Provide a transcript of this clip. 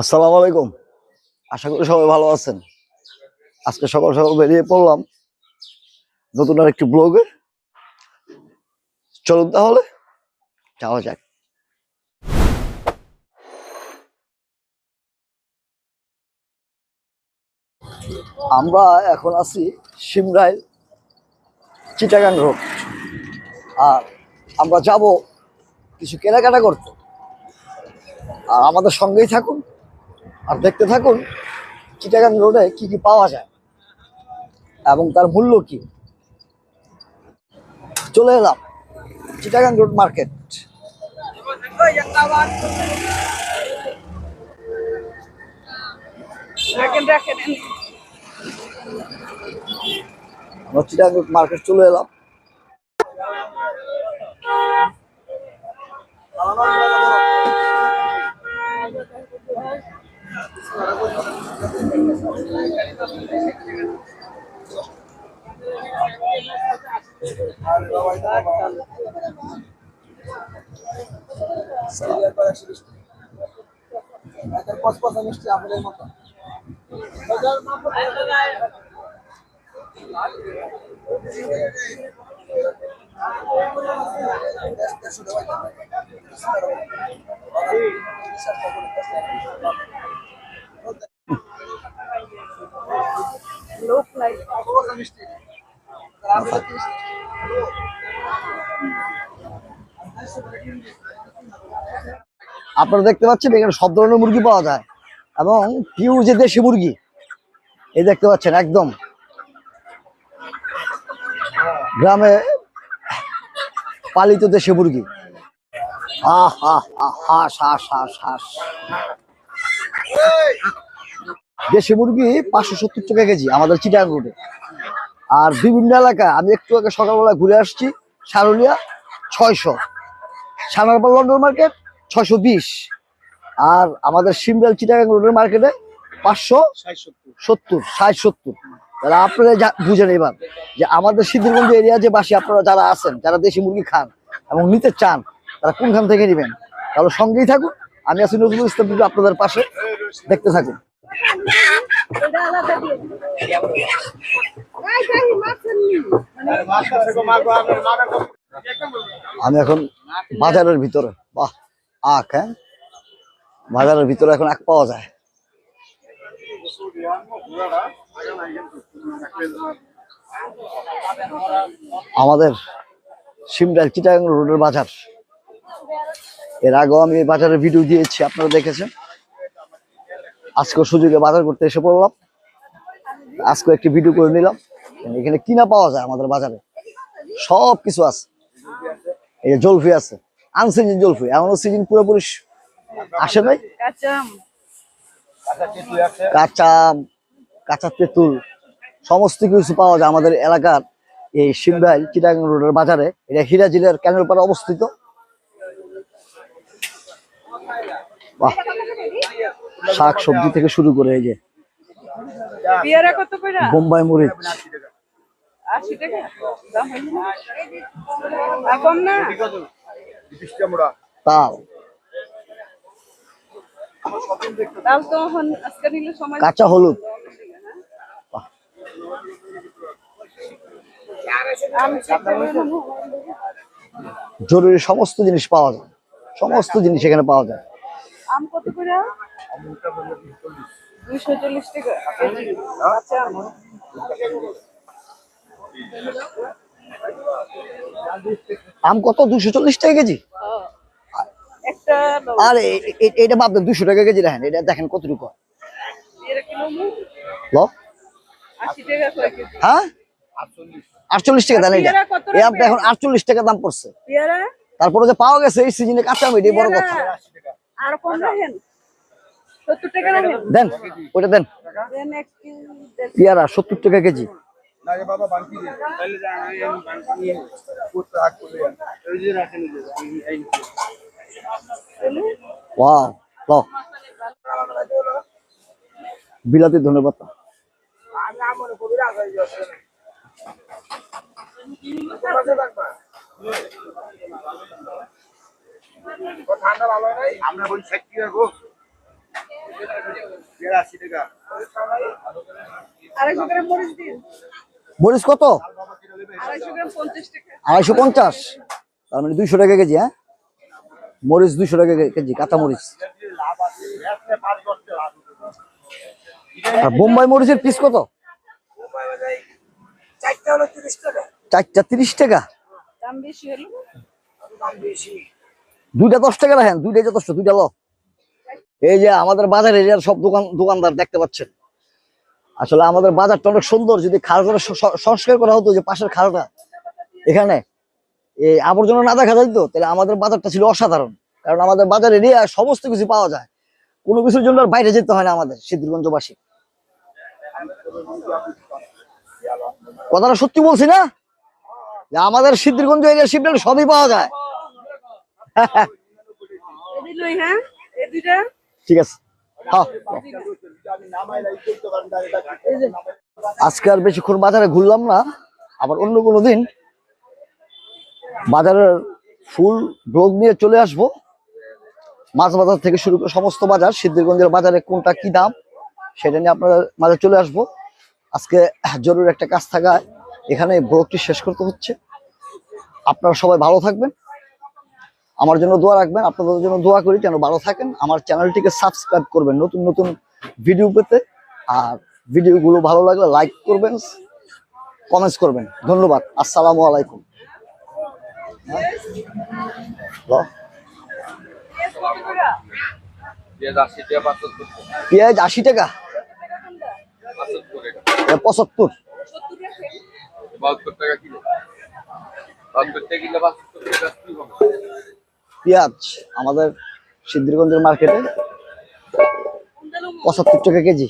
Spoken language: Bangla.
আসসালামু আলাইকুম। আশা করি সবাই ভালো আছেন। আজকে সকাল সকাল বেরিয়ে পড়লাম নতুন আর একটি ব্লগে চলুন তাহলে, যাওয়া যাক। আমরা এখন আছি সিমরাইল, চিটাগাং রোড। আর আমরা যাব কিছু কেনাকাটা করতে। আর আমাদের সঙ্গেই থাকুন আর দেখতে থাকুন চিটাগাং রোডে কি কি পাওয়া যায় এবং তার মূল্য কি। চলে এলাম চিটাগাং রোড মার্কেট। আমরা চিটাগাং রোড মার্কেট চলে এলাম। পাঁচ পাঁচ মিষ্টি আপনাদের মতো চেষ্টা করে চেষ্টা আপনারা দেখতে পাচ্ছেন এখানে সব ধরনের মুরগি পাওয়া যায়। এবং পিওর যে দেশি মুরগি, এই দেখতে পাচ্ছেন একদম। গ্রামে পালিত দেশি মুরগি। হাঁস দেশি মুরগি পাঁচশো সত্তর টাকা কেজি আমাদের চিটাগাং রোডে। আর বিভিন্ন এলাকায় আমি একটু আগে সকালবেলা ঘুরে আসছি, সারুলিয়া ছয়শো। সানারপাল লন্ডন মার্কেট ছয়শো বিশ। আর আমাদের সিমরাল চিটাগাং রোডের মার্কেটে পাঁচশো সত্তর, ষাট সত্তর। তাহলে আপনারা বুঝেন এবার যে আমাদের সিদ্ধিরগঞ্জ এরিয়া যে বাসী আপনারা যারা আছেন, যারা দেশি মুরগি খান এবং নিতে চান, তারা কোনখান থেকে নেবেন? তাহলে সঙ্গেই থাকুন, আমি আছি নজরুল ইসলাম আপনাদের পাশে। দেখতে থাকুন। আমি এখন বাজারের ভিতরে। বাহ! আখ হ্যাঁ? বাজারের ভিতরে এখন আখ পাওয়া যায়। আমাদের সিমডাল চিটাগাং রোডের বাজার। এর আগেও আমি বাজারের ভিডিও দিয়েছি, আপনারা দেখেছেন। আজকেও সুযোগে বাজার করতে এসে পড়লাম। আজকে একটি ভিডিও করে নিলাম। এখানে কিনা পাওয়া যায় আমাদের বাজারে। সব কিছু আছে। এই যে জলফি আছে। আনসিজন জলফি এখনও সিজন পুরোপুরি আসে নাই? কাঁচাম কাঁচা আম, কাঁচা তেঁতুল সমস্ত কিছু পাওয়া যায় আমাদের এলাকার এই শিমরাইল চিটাগাং রোডের বাজারে। এটা হীরা জেলার ক্যানেল পাড়ে অবস্থিত। বাহ শাক সবজি থেকে শুরু করে এই যে পেয়ারা কত কইরা বোম্বাই মরিচ। আশি টাকা? দাম না? কাঁচা হলুদ। জরুরি সমস্ত জিনিস পাওয়া যায়। সমস্ত জিনিস এখানে পাওয়া যায়। আম কত চল্লিশ টাকা। আম কত? দুশো চল্লিশ টাকা কেজি। আর এটা দেন দুশো টাকা কেজি দেখেন এটা দেখেন কতটুকু হয়। কেজি। আটচল্লিশ টাকা দেন এটা। এই আমটা এখন আটচল্লিশ টাকা দাম পড়ছে। তারপরে যে পাওয়া গেছে এই সিজনে কাঁচা আম এটাই বড় কথা। দেন ওইটা দেন। পেয়ারা সত্তর টাকা রাখেন দেন ওটা দেন দেন এক কেজি দেন। পেয়ারা সত্তর টাকা কেজি ওয়াও ল বিলাতি ধন্যবাদ। আড়াইশো গ্রাম মরিচ দিন। মরিচ কত? আড়াইশো পঞ্চাশ তার মানে দুইশো টাকা কেজি হ্যাঁ? মরিচ দুইশো টাকা কেজি কাঁচা মরিচ। বোম্বাই মরিচের পিস কত? চারটা তিরিশ টাকা। দুইটা দশ টাকা রাখেন দুইটা যথেষ্ট দুইটা ল। এই যে আমাদের বাজার সব দোকান দোকানদার দেখতে পাচ্ছেন। আসলে আমাদের বাজারটা অনেক সুন্দর। যদি খালটা সংস্কার করা হতো যে পাশের খালটা এখানে এই আবর্জনা না দেখা যাইতো তাহলে আমাদের বাজারটা ছিল অসাধারণ। কারণ আমাদের বাজার এরিয়া সমস্ত কিছু পাওয়া যায়। কোনো কিছুর জন্য আর বাইরে যেতে হয় না আমাদের সিদ্ধিরগঞ্জবাসী। কথাটা সত্যি বলছি না? যে আমাদের সিদ্ধিরগঞ্জ এরিয়া শিবডাল সবই পাওয়া যায়। ঠিক আছে। আজকে আর বেশিক্ষণ বাজারে ঘুরলাম না, আবার অন্য কোনো দিন বাজারের ফুল ব্লগ নিয়ে চলে আসব। মাছ বাজার থেকে শুরু করে সমস্ত বাজার, সিদ্ধিরগঞ্জের বাজারে কোনটা কি দাম সেটা নিয়ে আপনাদের মাঝে চলে আসব। আজকে জরুরি একটা কাজ থাকায় এখানে ব্লগটি শেষ করতে হচ্ছে। আপনারা সবাই ভালো থাকবেন। আমার জন্য দোয়া রাখবেন, আপনাদের জন্য দোয়া করি যেন ভালো থাকেন। আমার চ্যানেলটিকে সাবস্ক্রাইব করবেন, নতুন নতুন ভিডিও পেতে। আর ভিডিওগুলো ভালো লাগলে লাইক করবেন কমেন্টস করবেন। ধন্যবাদ, আসসালামু আলাইকুম। হ্যালো? পেঁয়াজ আশি টাকা। পাঁচাত্তর। টাকা কিলো। বাহাত্তর টাকা কিলো পাঁচাত্তর টাকা। পেঁয়াজ আমাদের সিদ্ধিরগঞ্জের মার্কেটে পঁচাত্তর টাকা কেজি।